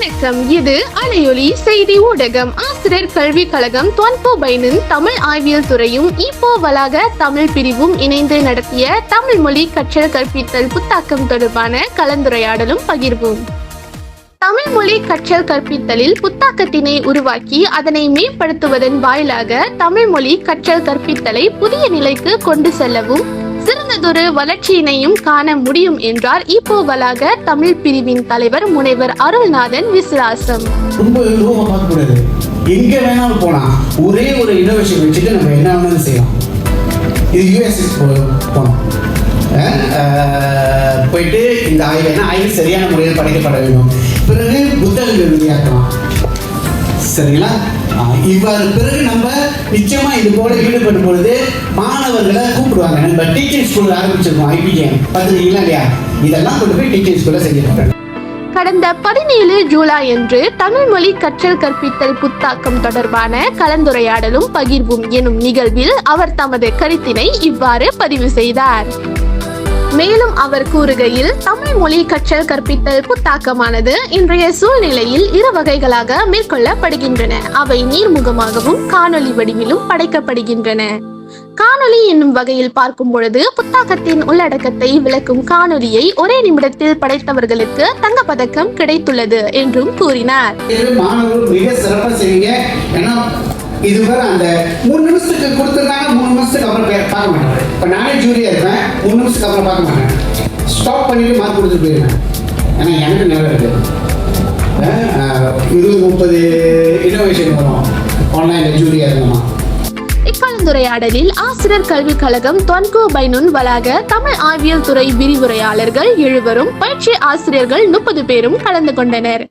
வணக்கம். இது அலையொலி செய்தி ஊடகம். ஆசிரியர் கல்விக் கழகம் தமிழ் ஆய்வியல் துறையும் இப்போ வளாக தமிழ் பிரிவும் இணைந்து நடத்திய தமிழ் மொழி கற்றல் கற்பித்தல் புத்தாக்கம் தொடர்பான கலந்துரையாடலும் பகிர்வும். தமிழ் மொழி கற்றல் கற்பித்தலில் புத்தாக்கத்தினை உருவாக்கி அதனை மேம்படுத்துவதன் வாயிலாக தமிழ் மொழி கற்றல் கற்பித்தலை புதிய நிலைக்கு கொண்டு செல்லவும் சிறந்ததொரு வளர்ச்சியினையும் காண முடியும் என்றார் இப்போ வளாக தமிழ் பிரிவின் தலைவர் முனைவர் அருள்நாதன் விசுவாசம் ரொம்ப லோவாக பார்க்கக்கூடாது. வேணாலும் போகலாம் ஒரே ஒரு இனோவேஷன் வச்சுட்டு நம்ம என்ன வேணாலும் செய்யலாம். இது யூஎஸ்எஸ் போனோம். போயிட்டு இந்த ஆய்வு ஏன்னா ஆய்வு சரியான முறையில் படைக்கப்பட வேண்டும். பிறகு புத்தகங்கள் வெளியாக்கலாம். சரிங்களா? இவ்வாறு பிறகு நம்ம போல ஈடுபடும் பொழுது மாணவர்களை கூப்பிடுவாங்க. நம்ம டீச்சிங் ஸ்கூல் ஆரம்பிச்சிருக்கோம் ஐபிஎம் பார்த்துருக்கீங்களா இல்லையா? இதெல்லாம் கொண்டு போய் டீச்சிங் ஸ்கூல்ல செஞ்சிருக்காங்க. கடந்த பதினேழு ஜூலை அன்று தமிழ் மொழி கற்றல் கற்பித்தல் புத்தாக்கம் தொடர்பான கலந்துரையாடலும் பகிர்வும் எனும் நிகழ்வில் அவர் தமது கருத்தினை இவ்வாறு பதிவு செய்தார். மேலும் அவர் கூறுகையில் தமிழ் மொழி கற்றல் கற்பித்தல் புத்தாக்கமானது இன்றைய சூழ்நிலையில் இரு வகைகளாக மேற்கொள்ளப்படுகின்றன. அவை நீர்முகமாகவும் காணொலி வடிவிலும் படைக்கப்படுகின்றன. காணொலி என்னும் வகையில் பார்க்கும் பொழுது புத்தாக்கத்தின் உள்ளடக்கத்தை விளக்கும் காணொலியை ஒரே நிமிடத்தில் படைத்தவர்களுக்கு தங்க பதக்கம் கிடைத்துள்ளது என்றும் கூறினார். மாணவர்கள் மிக சிறப்பாக செய்வீங்க. ஏன்னா அந்த மூணு நிமிஷத்துக்கு கொடுத்திருந்தாங்க மூணு அப்புறம் பே- பார்க்க மாட்டேன். இப்போ நானே ஜூரியாக இருப்பேன். மூணு நிமிஷத்துக்கு அப்புறம் பார்க்க மாட்டேன். ஸ்டாப் பண்ணிட்டு மார்க் கொடுத்துட்டு போயிருவேன் ஏன்னா எனக்கு நல்லா இருக்குது இருபது முப்பது இன்னோவேஷன் வரும். ஆன்லைனில் ஜூரியாக இருந்தோம் இக்கலந்துரையாடலில் ஆசிரியர் கல்விக் கழகம் தொன்கோ பைனுன் வளாக தமிழ் ஆய்வியல் துறை விரிவுரையாளர்கள் எழுவரும் பயிற்சி ஆசிரியர்கள் முப்பது பேரும் கலந்து கொண்டனர்.